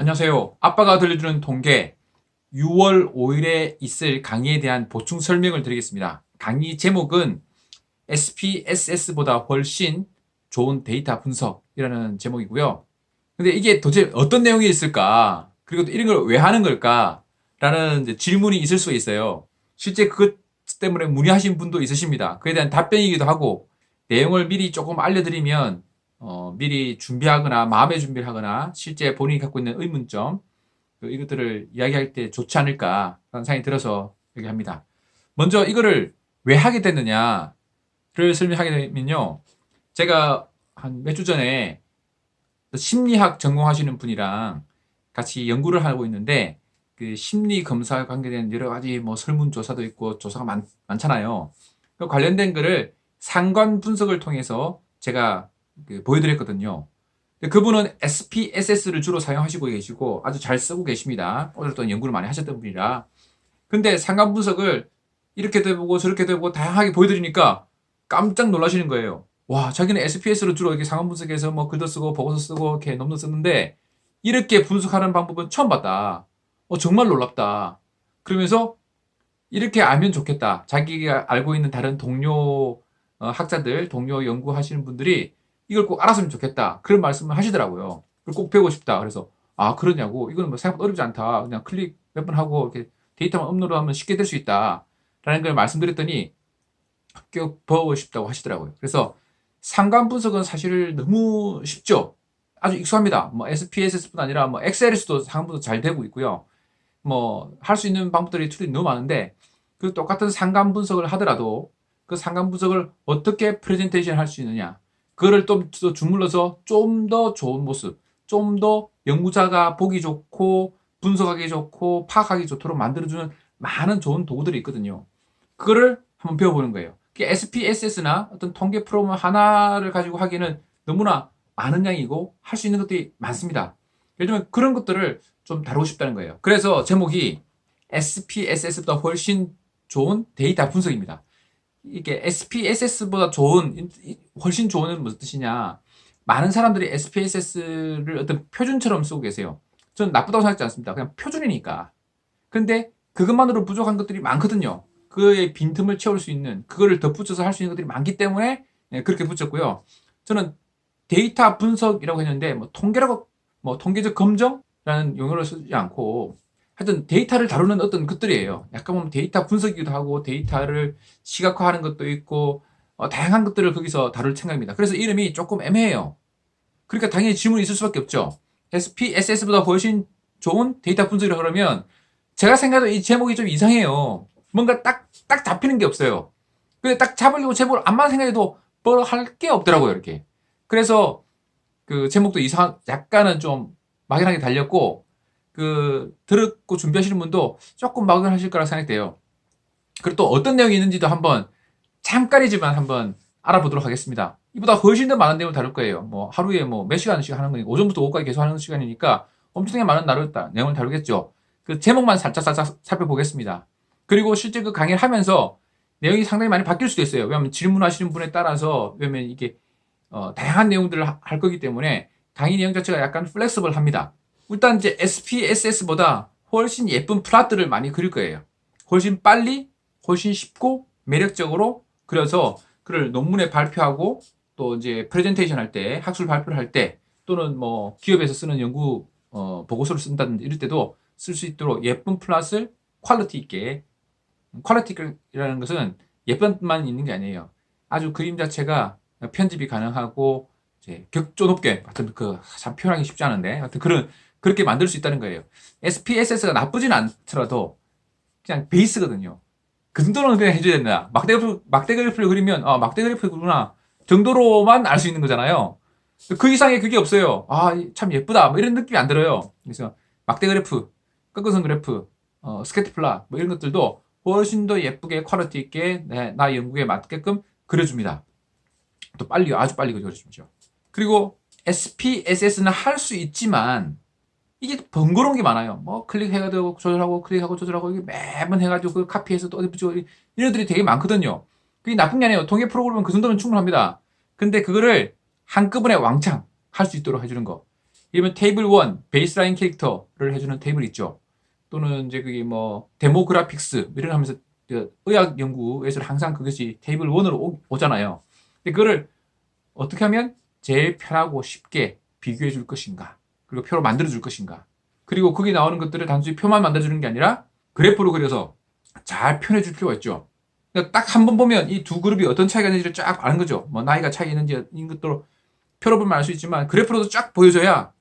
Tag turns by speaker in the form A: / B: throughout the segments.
A: 안녕하세요. 아빠가 들려주는 통계 6월 5일에 있을 강의에 대한 보충 설명을 드리겠습니다. 강의 제목은 SPSS보다 훨씬 좋은 데이터 분석이라는 제목이고요. 근데 이게 도대체 어떤 내용이 있을까? 그리고 또 이런 걸 왜 하는 걸까? 라는 질문이 있을 수 있어요. 실제 그것 때문에 문의하신 분도 있으십니다. 그에 대한 답변이기도 하고 내용을 미리 조금 알려드리면 어, 미리 준비하거나 마음의 준비를 하거나 실제 본인이 갖고 있는 의문점 그 이것들을 이야기할 때 좋지 않을까 라는 생각이 들어서 얘기합니다. 먼저 이거를 왜 하게 됐느냐를 설명하게 되면요. 제가 한 몇 주 전에 심리학 전공하시는 분이랑 같이 연구를 하고 있는데 그 심리 검사와 관계된 여러 가지 뭐 설문조사도 있고 조사가 많, 많잖아요. 그 관련된 거를 상관 분석을 통해서 제가 그 보여드렸거든요. 근데 그분은 SPSS를 주로 사용하시고 계시고 아주 잘 쓰고 계십니다. 오랫동안 연구를 많이 하셨던 분이라. 근데 상관 분석을 이렇게도 해보고 저렇게도 해보고 다양하게 보여드리니까 깜짝 놀라시는 거예요. 와, 자기는 SPS로 주로 이렇게 상관 분석해서 뭐 글도 쓰고 보고서 쓰고 이렇게 논문 쓰는데 이렇게 분석하는 방법은 처음 봤다. 어, 정말 놀랍다. 그러면서 이렇게 알면 좋겠다. 자기가 알고 있는 다른 동료 어, 학자들, 동료 연구하시는 분들이 이걸 꼭 알았으면 좋겠다. 그런 말씀을 하시더라고요. 꼭 배우고 싶다. 그래서 아 그러냐고 이거는 뭐 생각보다 어렵지 않다. 그냥 클릭 몇 번 하고 이렇게 데이터만 업로드하면 쉽게 될 수 있다. 라는 걸 말씀드렸더니 합격 배우고 싶다고 하시더라고요. 그래서 상관 분석은 사실 너무 쉽죠. 아주 익숙합니다. 뭐 SPSS뿐 아니라 뭐 엑셀에서도 상관 분석 잘 되고 있고요. 뭐 할 수 있는 방법들이 툴이 너무 많은데 그 똑같은 상관 분석을 하더라도 그 상관 분석을 어떻게 프레젠테이션 할 수 있느냐 그거를 좀더 주물러서 좀 더 좋은 모습 좀 더 연구자가 보기 좋고 분석하기 좋고 파악하기 좋도록 만들어주는 많은 좋은 도구들이 있거든요 그거를 한번 배워보는 거예요 SPSS나 어떤 통계 프로그램 하나를 가지고 하기에는 너무나 많은 양이고 할 수 있는 것들이 많습니다 예를 들면 그런 것들을 좀 다루고 싶다는 거예요. 그래서 제목이 SPSS보다 훨씬 좋은 데이터 분석입니다. 이게 SPSS보다 좋은, 훨씬 좋은 무슨 뜻이냐. 많은 사람들이 SPSS를 어떤 표준처럼 쓰고 계세요. 저는 나쁘다고 생각하지 않습니다. 그냥 표준이니까. 근데 그것만으로 부족한 것들이 많거든요. 그의 빈틈을 채울 수 있는, 그거를 덧붙여서 할 수 있는 것들이 많기 때문에 네, 그렇게 붙였고요. 저는 데이터 분석이라고 했는데, 뭐 통계라고, 뭐 통계적 검정? 라는 용어를 쓰지 않고 하여튼 데이터를 다루는 어떤 것들이에요. 약간 보면 데이터 분석이기도 하고 데이터를 시각화하는 것도 있고 어, 다양한 것들을 거기서 다룰 생각입니다. 그래서 이름이 조금 애매해요. 그러니까 당연히 질문이 있을 수밖에 없죠. SPSS보다 훨씬 좋은 데이터 분석이라 그러면 제가 생각해도 이 제목이 좀 이상해요. 뭔가 딱, 딱 잡히는 게 없어요. 근데 딱 잡으려고 제목을 안만 생각해도 뭘 할 게 없더라고요, 이렇게. 그래서 그 제목도 이상, 약간은 좀 막연하게 달렸고 그 들었고 준비하시는 분도 조금 막연하실 거라 생각돼요. 그리고 또 어떤 내용이 있는지도 한번 잠깐이지만 한번 알아보도록 하겠습니다. 이보다 훨씬 더 많은 내용을 다룰 거예요. 뭐 하루에 뭐 몇 시간씩 하는 거니까 오전부터 오후까지 계속 하는 시간이니까 엄청나게 많은 나를, 내용을 다루겠죠. 그 제목만 살짝 살짝 살펴보겠습니다. 그리고 실제 그 강의를 하면서 내용이 상당히 많이 바뀔 수도 있어요. 왜냐하면 질문하시는 분에 따라서 왜냐면 이게 어, 다양한 내용들을 할 거기 때문에 강의 내용 자체가 약간 플렉스블 합니다. 일단 이제 SPSS보다 훨씬 예쁜 플랫들을 많이 그릴 거예요. 훨씬 빨리, 훨씬 쉽고 매력적으로 그려서 그를 논문에 발표하고 또 이제 프레젠테이션 할 때, 학술 발표를 할 때 또는 뭐 기업에서 쓰는 연구 어, 보고서를 쓴다든지 이럴 때도 쓸 수 있도록 예쁜 플랫을 퀄리티 있게 퀄리티라는 것은 예쁜만 있는 게 아니에요. 아주 그림 자체가 편집이 가능하고 격조 높게 하여튼 그참 표현하기 쉽지 않은데 하여튼 그런 그렇게 만들 수 있다는 거예요. SPSS가 나쁘진 않더라도 그냥 베이스거든요. 그 정도는 그냥 해줘야 된다. 막대 그래프, 막대 그래프를 그리면 아 막대 그래프구나 정도로만 알 수 있는 거잖아요. 그 이상의 그게 없어요. 아 참 예쁘다 뭐 이런 느낌이 안 들어요. 그래서 막대 그래프, 꺾어선 그래프, 어, 스케트 플라 뭐 이런 것들도 훨씬 더 예쁘게 퀄리티 있게 네, 나 연구에 맞게끔 그려줍니다. 또 빨리 아주 빨리 그려주죠. 그리고 SPSS는 할 수 있지만 이게 번거로운 게 많아요. 뭐 클릭해가지고 조절하고 클릭하고 조절하고 이게 매번 해가지고 그 카피해서 또 어디 붙이고 이런 들이 되게 많거든요. 그게 나쁜 게 아니에요. 통계 프로그램은 그 정도면 충분합니다. 근데 그거를 한꺼번에 왕창 할 수 있도록 해주는 거. 이러면 테이블 1 베이스라인 캐릭터를 해주는 테이블 있죠. 또는 이제 그게 뭐 데모그래픽스 이런 거 하면서 그 의학 연구에서 항상 그것이 테이블 1으로 오, 잖아요 근데 그거를 어떻게 하면 제일 편하고 쉽게 비교해 줄 것인가 그리고 표로 만들어 줄 것인가 그리고 거기 나오는 것들을 단순히 표만 만들어 주는 게 아니라 그래프로 그려서 잘 표현해 줄 필요가 있죠. 그러니까 딱 한 번 보면 이 두 그룹이 어떤 차이가 있는지를 쫙 아는 거죠. 뭐 나이가 차이 있는지 이런 것도 표로 보면 알 수 있지만 그래프로도 쫙 보여줘야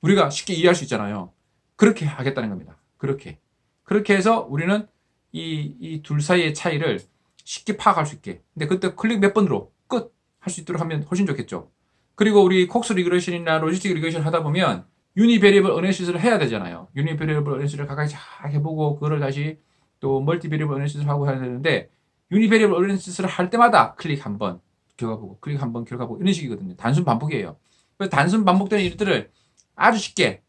A: 우리가 쉽게 이해할 수 있잖아요. 그렇게 하겠다는 겁니다. 그렇게. 그렇게 해서 우리는 이, 이 둘 사이의 차이를 쉽게 파악할 수 있게. 근데 그때 클릭 몇 번으로 끝! 할 수 있도록 하면 훨씬 좋겠죠. 그리고 우리 콕스 리그레션이나 로지스틱 리그레션 하다 보면 유니베리블 어네시스를 해야 되잖아요. 유니베리블 어네시스를 가까이 잘 해보고 그걸 다시 또 멀티베리블 어네시스를 하고 해야 되는데 유니베리블 어네시스를 할 때마다 클릭 한 번, 결과 보고 클릭 한 번, 결과 보고 이런 식이거든요. 단순 반복이에요. 그래서 단순 반복되는 일들을 아주 쉽게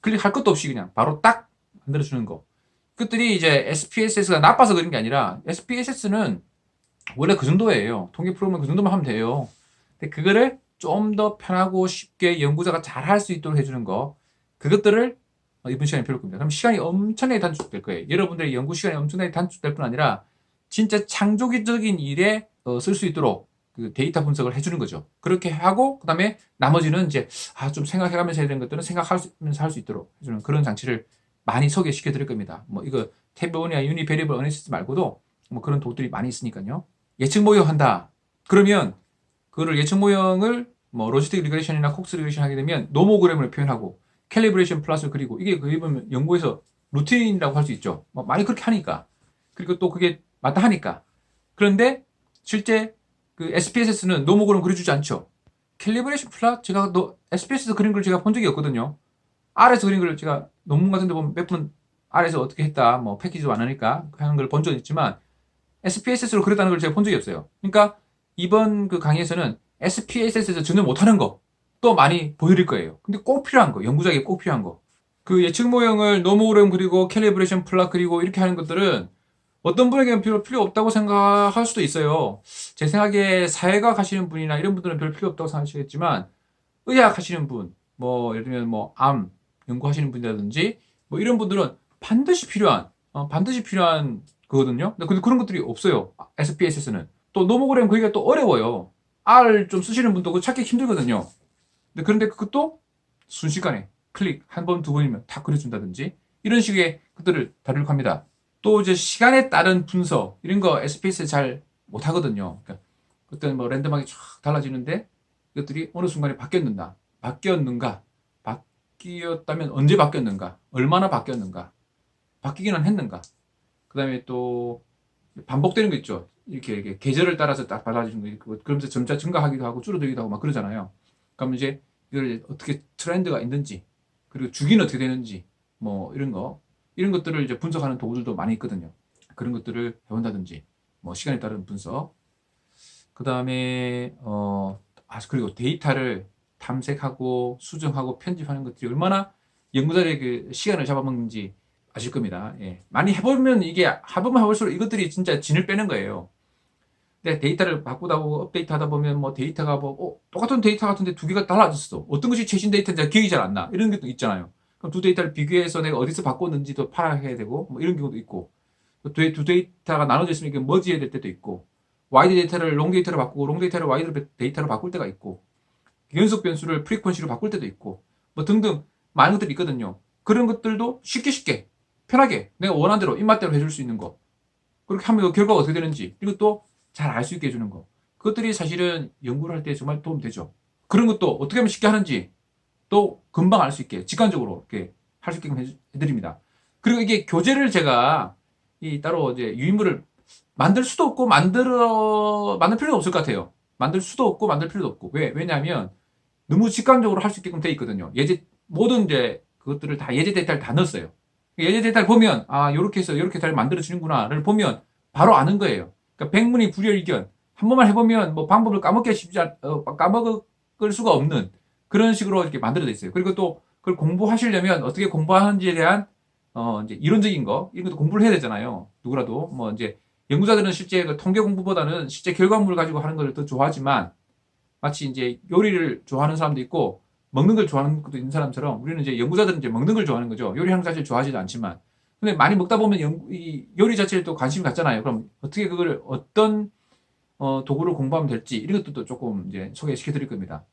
A: 클릭할 것도 없이 그냥 바로 딱 만들어주는 거. 그것들이 이제 SPSS가 나빠서 그런 게 아니라 SPSS는 원래 그 정도예요. 통계 프로그램 그 정도만 하면 돼요. 근데 그거를 좀 더 편하고 쉽게 연구자가 잘 할 수 있도록 해주는 거. 그것들을 어, 이번 시간에 배울 겁니다. 그럼 시간이 엄청나게 단축될 거예요. 여러분들의 연구 시간이 엄청나게 단축될 뿐 아니라 진짜 창조적인 일에 어, 쓸수 있도록 그 데이터 분석을 해주는 거죠. 그렇게 하고 그다음에 나머지는 이제 아 좀 생각해가면서 해야 되는 것들은 생각하면서 할 수 있도록 해주는 그런 장치를 많이 소개시켜 드릴 겁니다. 뭐 이거 탭온이나 유니 베리블 어네시스 말고도 뭐 그런 도구들이 많이 있으니까요. 예측 모형 한다. 그러면 그거를 예측 모형을 뭐 로지스틱 리그레이션이나 콕스 리그레이션 하게 되면 노모그램을 표현하고 캘리브레이션 플러스 그리고 이게 그게 보면 연구에서 루틴이라고 할 수 있죠. 뭐 많이 그렇게 하니까 그리고 또 그게 맞다 하니까 그런데 실제 그 SPSS는 노모그램 그려주지 않죠. 캘리브레이션 플러스 제가 너 SPSS 그린 걸 제가 본 적이 없거든요. R에서 그린 걸 제가 논문 같은 데 보면 몇 분 R에서 어떻게 했다 뭐 패키지도 안 하니까 하는 걸 본 적은 있지만 SPSS로 그렸다는 걸 제가 본 적이 없어요. 그러니까 이번 그 강의에서는 SPSS에서 전혀 못하는 거 또 많이 보여드릴 거예요. 근데 꼭 필요한 거, 연구자에게 꼭 필요한 거. 그 예측 모형을 노모그램 그리고 캘리브레이션 플라 그리고 이렇게 하는 것들은 어떤 분에게는 필요, 필요 없다고 생각할 수도 있어요. 제 생각에 사회과학 하시는 분이나 이런 분들은 별 필요 없다고 생각하시겠지만 의학 하시는 분, 뭐 예를 들면 뭐 암 연구하시는 분이라든지 뭐 이런 분들은 반드시 필요한 어, 반드시 필요한 거거든요. 근데 그런 것들이 없어요. SPSS는 또 노모그램 그기가 또 어려워요. R 좀 쓰시는 분도 그거 찾기 힘들거든요. 근데 그런데 그것도 순식간에 클릭 한 번 두 번이면 다 그려준다든지 이런 식의 것들을 다루려고 합니다. 또 이제 시간에 따른 분석 이런 거 SPS 잘 못하거든요. 그러니까 그때는 뭐 랜덤하게 쫙 달라지는데 이것들이 어느 순간에 바뀌었는가, 바뀌었는가, 바뀌었다면 언제 바뀌었는가, 얼마나 바뀌었는가, 바뀌기는 했는가. 그 다음에 또 반복되는 거 있죠. 이렇게, 이렇게 계절을 따라서 딱 달라지는 거, 그러면서 점차 증가하기도 하고 줄어들기도 하고 막 그러잖아요. 그럼 이제 이걸 어떻게 트렌드가 있는지, 그리고 주기는 어떻게 되는지, 뭐 이런 거, 이런 것들을 이제 분석하는 도구들도 많이 있거든요. 그런 것들을 해본다든지, 뭐 시간에 따른 분석. 그 다음에 어, 아 그리고 데이터를 탐색하고 수정하고 편집하는 것들이 얼마나 연구자의 그 시간을 잡아먹는지 아실 겁니다. 예. 많이 해보면 이게 해보면 해볼수록 이것들이 진짜 진을 빼는 거예요. 근데 데이터를 바꾸다 보고 업데이트 하다 보면 뭐 데이터가 뭐 어, 똑같은 데이터 같은데 두 개가 달라졌어. 어떤 것이 최신 데이터인지 기억이 잘 안 나. 이런 것도 있잖아요. 그럼 두 데이터를 비교해서 내가 어디서 바꿨는지도 파악해야 되고 뭐 이런 경우도 있고 두, 두 데이터가 나눠져 있으면 이게 머지해야 될 때도 있고 와이드 데이터를 롱 데이터로 바꾸고 롱 데이터를 와이드 데이터로 바꿀 때가 있고 연속 변수를 프리퀀시로 바꿀 때도 있고 뭐 등등 많은 것들이 있거든요. 그런 것들도 쉽게 쉽게 편하게 내가 원하는 대로 입맛대로 해줄 수 있는 거 그렇게 하면 그 결과가 어떻게 되는지 그리고 또 잘 알 수 있게 해주는 거 그것들이 사실은 연구를 할 때 정말 도움 되죠. 그런 것도 어떻게 하면 쉽게 하는지 또 금방 알 수 있게 직관적으로 이렇게 할 수 있게끔 해드립니다. 그리고 이게 교재를 제가 이 따로 이제 유인물을 만들 수도 없고 만들어 만들 필요도 없을 것 같아요. 만들 수도 없고 만들 필요도 없고 왜 왜냐하면 너무 직관적으로 할 수 있게끔 돼 있거든요. 예제 모든 이제 그것들을 다 예제 데이터를 다 넣었어요. 예제 데이터를 보면 아 이렇게 해서 이렇게 잘 만들어지는구나를 보면 바로 아는 거예요. 그러니까 백문이 불여일견 한 번만 해보면 뭐 방법을 까먹기 쉽지 않, 어, 까먹을 수가 없는 그런 식으로 이렇게 만들어져 있어요. 그리고 또 그걸 공부하시려면 어떻게 공부하는지에 대한 어 이제 이론적인 거 이런 것도 공부를 해야 되잖아요. 누구라도 뭐 이제 연구자들은 실제 그 통계 공부보다는 실제 결과물을 가지고 하는 걸 더 좋아하지만 마치 이제 요리를 좋아하는 사람도 있고 먹는 걸 좋아하는 것도 있는 사람처럼 우리는 이제 연구자들은 이제 먹는 걸 좋아하는 거죠. 요리하는 거 사실 좋아하지도 않지만. 근데 많이 먹다 보면 연, 이 요리 자체에 또 관심이 갖잖아요. 그럼 어떻게 그걸 어떤 어, 도구를 공부하면 될지 이런 것도 또 조금 이제 소개시켜 드릴 겁니다.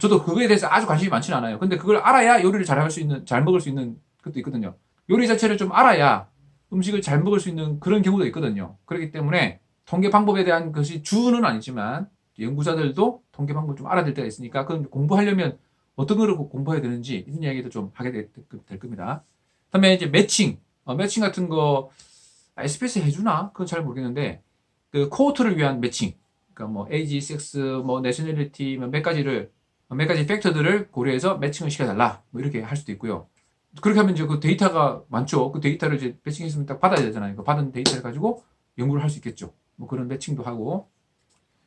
A: 저도 그거에 대해서 아주 관심이 많지는 않아요. 근데 그걸 알아야 요리를 잘 할 수 있는, 잘 먹을 수 있는 것도 있거든요. 요리 자체를 좀 알아야 음식을 잘 먹을 수 있는 그런 경우도 있거든요. 그렇기 때문에 통계 방법에 대한 것이 주는 아니지만 연구자들도 통계 방법을 좀 알아야 될 때가 있으니까 그건 공부하려면 어떤 거를 공부해야 되는지 이런 이야기도 좀 하게 될, 될 겁니다. 그다음에 이제 매칭, 어, 매칭 같은 거 SPS 해주나? 그건 잘 모르겠는데 그 코호트를 위한 매칭, 그러니까 뭐 에이지, 섹스, 뭐 내셔널리티 뭐몇 가지를 몇 가지 팩터들을 고려해서 매칭을 시켜달라. 뭐 이렇게 할 수도 있고요. 그렇게 하면 이제 그 데이터가 많죠. 그 데이터를 이제 매칭했으면 딱 받아야 되잖아요. 그 받은 데이터를 가지고 연구를 할 수 있겠죠. 뭐 그런 매칭도 하고.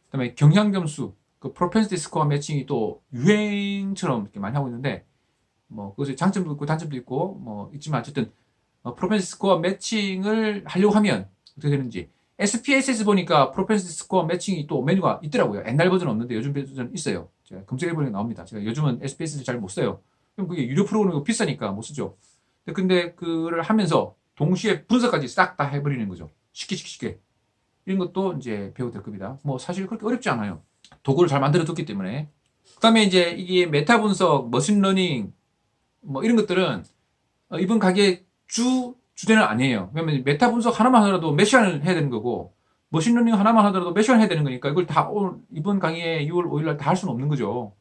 A: 그다음에 경향 점수, 그 스코어 매칭이 또 유행처럼 이렇게 많이 하고 있는데 뭐 그것이 장점도 있고 단점도 있고 뭐 있지만 어쨌든 어, 스코어 매칭을 하려고 하면 어떻게 되는지 SPSS 보니까 프로펜시티 스코어 매칭이 또 메뉴가 있더라고요. 옛날 버전 없는데 요즘 버전 있어요. 제가 검색해 보니까 나옵니다. 제가 요즘은 SPSS 잘 못 써요. 그럼 그게 유료 프로그램이고 비싸니까 못 쓰죠. 근데, 그를 하면서 동시에 분석까지 싹 다 해버리는 거죠. 쉽게 쉽게 쉽게. 이런 것도 이제 배워도 될 겁니다. 뭐 사실 그렇게 어렵지 않아요. 도구를 잘 만들어 뒀기 때문에. 그 다음에 이제 이게 메타 분석, 머신러닝, 뭐 이런 것들은 어, 이번 가게 주 주제는 아니에요. 왜냐면 메타 분석 하나만 하더라도 몇 시간을 해야 되는 거고, 머신러닝 하나만 하더라도 몇 시간 해야 되는 거니까 이걸 다 오늘 이번 강의에 6월 5일 날 다 할 수는 없는 거죠.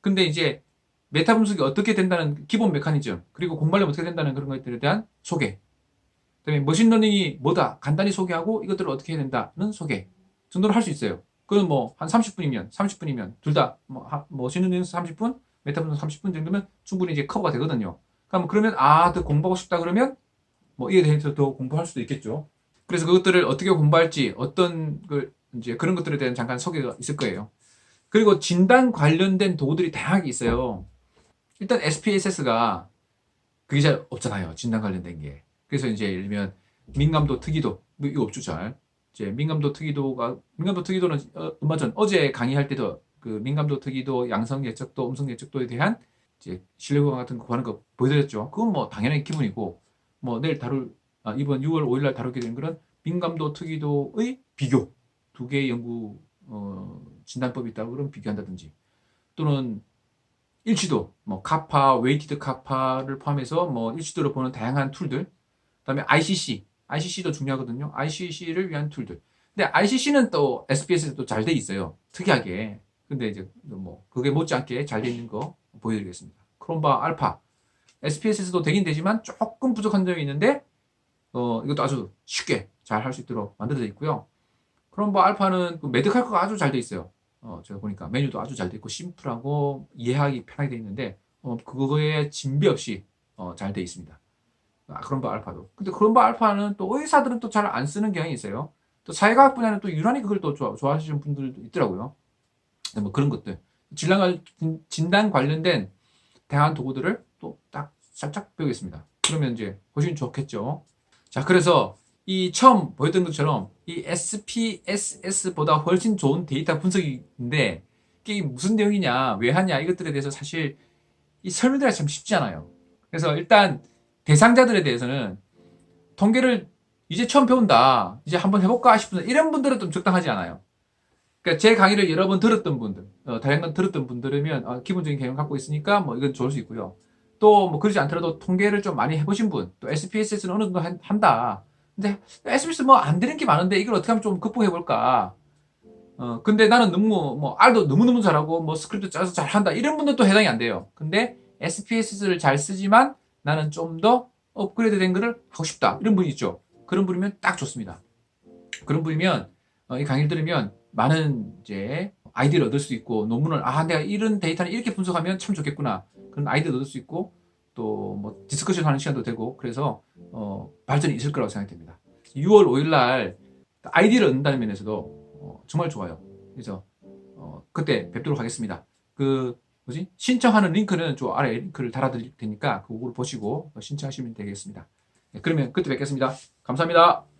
A: 근데 이제 메타 분석이 어떻게 된다는 기본 메커니즘, 그리고 공부하려면 어떻게 된다는 그런 것들에 대한 소개. 그다음에 머신러닝이 뭐다 간단히 소개하고 이것들을 어떻게 해야 된다는 소개 정도로 할 수 있어요. 그건 뭐 한 30분이면 30분이면 둘 다뭐 머신러닝 30분, 메타 분석 30분 정도면 충분히 이제 커버가 되거든요. 그럼 그러면 아, 더 공부하고 싶다 그러면 뭐 이에 대해서 더 공부할 수도 있겠죠. 그래서 그것들을 어떻게 공부할지 어떤 그 이제 그런 것들에 대한 잠깐 소개가 있을 거예요. 그리고 진단 관련된 도구들이 다양하게 있어요. 일단 SPSS가 그게 잘 없잖아요. 진단 관련된 게. 그래서 이제 예를 들면 민감도 특이도 뭐 이거 없죠 잘. 이제 민감도 특이도가 민감도 특이도는 어, 얼마 전 어제 강의할 때도 그 민감도 특이도 양성 예측도 음성 예측도에 대한 이제 신뢰구간 같은 거 하는 거 보여드렸죠. 그건 뭐 당연히 기본이고 뭐 내일 다룰 아, 이번 6월 5일 날 다루게 되는 그런 민감도 특이도의 비교 두 개의 연구 어, 진단법이 있다고 그럼 비교한다든지 또는 일치도 뭐 카파, 웨이티드 카파를 포함해서 뭐 일치도를 보는 다양한 툴들 그다음에 ICC ICC도 중요하거든요. ICC를 위한 툴들. 근데 ICC는 또 SPS에도 잘돼 있어요. 특이하게. 근데 이제 뭐 그게 못지않게 잘 돼 있는 거 보여드리겠습니다. 크롬바 알파 SPS에서도 되긴 되지만 조금 부족한 점이 있는데 어, 이것도 아주 쉽게 잘 할 수 있도록 만들어져 있고요. 크롬바 알파는 그 매듭할거가 아주 잘 돼 있어요. 어, 제가 보니까 메뉴도 아주 잘 돼 있고 심플하고 이해하기 편하게 돼 있는데 어, 그거에 진비 없이 어, 잘 돼 있습니다. 아, 크롬바 알파도. 근데 크롬바 알파는 또 의사들은 또 잘 안 쓰는 경향이 있어요. 또 사회과학 분야는 또 유난히 그걸 또 좋아, 좋아하시는 분들도 있더라고요. 뭐 그런 것들. 질량 진단 관련된 다양한 도구들을 또 딱 살짝 배우겠습니다. 그러면 이제 보시면 좋겠죠. 자, 그래서 이 처음 보였던 것처럼 이 SPSS보다 훨씬 좋은 데이터 분석인데 이게 무슨 내용이냐, 왜 하냐 이것들에 대해서 사실 이 설명드리기가 참 쉽지 않아요. 그래서 일단 대상자들에 대해서는 통계를 이제 처음 배운다, 이제 한번 해볼까 싶은 이런 분들은 좀 적당하지 않아요. 그러니까 제 강의를 여러 번 들었던 분들, 어, 다양한 들었던 분들이면 어, 기본적인 개념 갖고 있으니까 뭐 이건 좋을 수 있고요. 또 뭐 그러지 않더라도 통계를 좀 많이 해보신 분, 또 SPSS는 어느 정도 한, 한다. 근데 SBS 뭐 안 되는 게 많은데 이걸 어떻게 하면 좀 극복해 볼까? 어, 근데 나는 너무 뭐 R도 너무 너무 잘하고 뭐 스크립트 짜서 잘한다. 이런 분들도 해당이 안 돼요. 근데 SPSS를 잘 쓰지만 나는 좀 더 업그레이드 된 거를 하고 싶다. 이런 분이 있죠. 그런 분이면 딱 좋습니다. 그런 분이면 어, 이 강의를 들으면 많은 이제 아이디를 얻을 수 있고 논문을 아 내가 이런 데이터를 이렇게 분석하면 참 좋겠구나 그런 아이디를 얻을 수 있고 또 뭐 디스커션 하는 시간도 되고 그래서 어, 발전이 있을 거라고 생각됩니다. 6월 5일 날 아이디를 얻는다는 면에서도 어, 정말 좋아요. 그래서 어, 그때 뵙도록 하겠습니다. 그 뭐지 신청하는 링크는 저 아래 링크를 달아드릴 테니까 그걸 보시고 신청하시면 되겠습니다. 네, 그러면 그때 뵙겠습니다. 감사합니다.